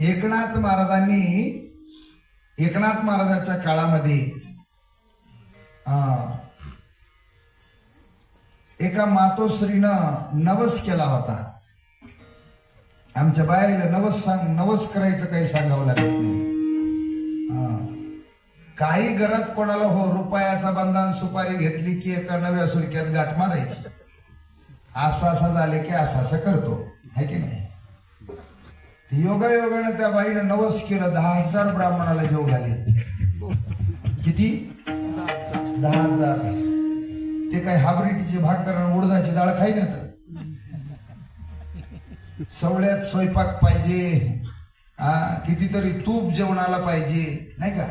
एकनाथ महाराजांनी एकनाथ महाराजांच्या काळामध्ये एका मातोश्रीनं नवस केला होता. आमच्या बाईला नवस सांग नवस करायचं काही सांगावं लागत नाही. काही गरज कोणाला हो रुपयाचा बंधन सुपारी घेतली की एका नव्या सुरक्यात गाठ मारायची. असं असं झाले की असं असं करतो. है की नाही? योगायोगानं त्या बाईनं नवस केलं दहा हजार ब्राह्मणाला जेव घाले किती? दहा हजार. ते काय हाबरीटीची भाकर आणि उडदाची डाळ खाई ना सवळ्यात स्वयंपाक पाहिजे. हा कितीतरी तूप जेवणाला पाहिजे. नाही का?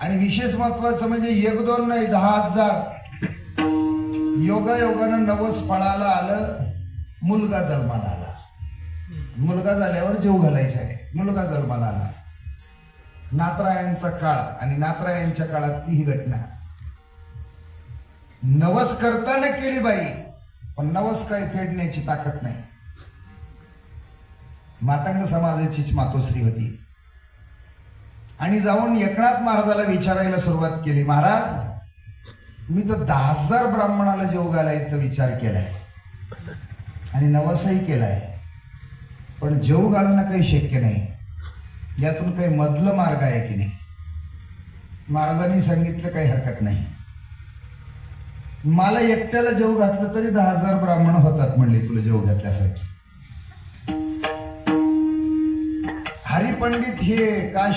आणि विशेष महत्वाचं म्हणजे एक दोन नाही दहा हजार. योगायोगानं नवस फळाला आलं मुलगा जन्माला आला. मुलगा झाल्यावर जीव घालायचा आहे. मुलगा जन्माला आला नातरायांचा काळ आणि नातरायांच्या काळातली ही घटना. नवस करताना केली बाई पण नवस काही फेडण्याची ताकद नाही. मातंग समाजाचीच मातोश्री होती. आणि जाऊन एकनाथ महाराजाला विचारायला सुरुवात केली महाराज मी तर दहा हजार ब्राह्मणाला जेव घालायचा विचार केलाय आणि नवसही केलाय. पण जेव घालणं काही शक्य नाही. यातून काही मधलं मार्ग आहे की नाही? महाराजांनी सांगितलं काही हरकत नाही. मला एकट्याला जेव घातलं तरी दहा हजार ब्राह्मण होतात म्हणले तुला जेव घातल्यासाठी हरिपंडित हे काश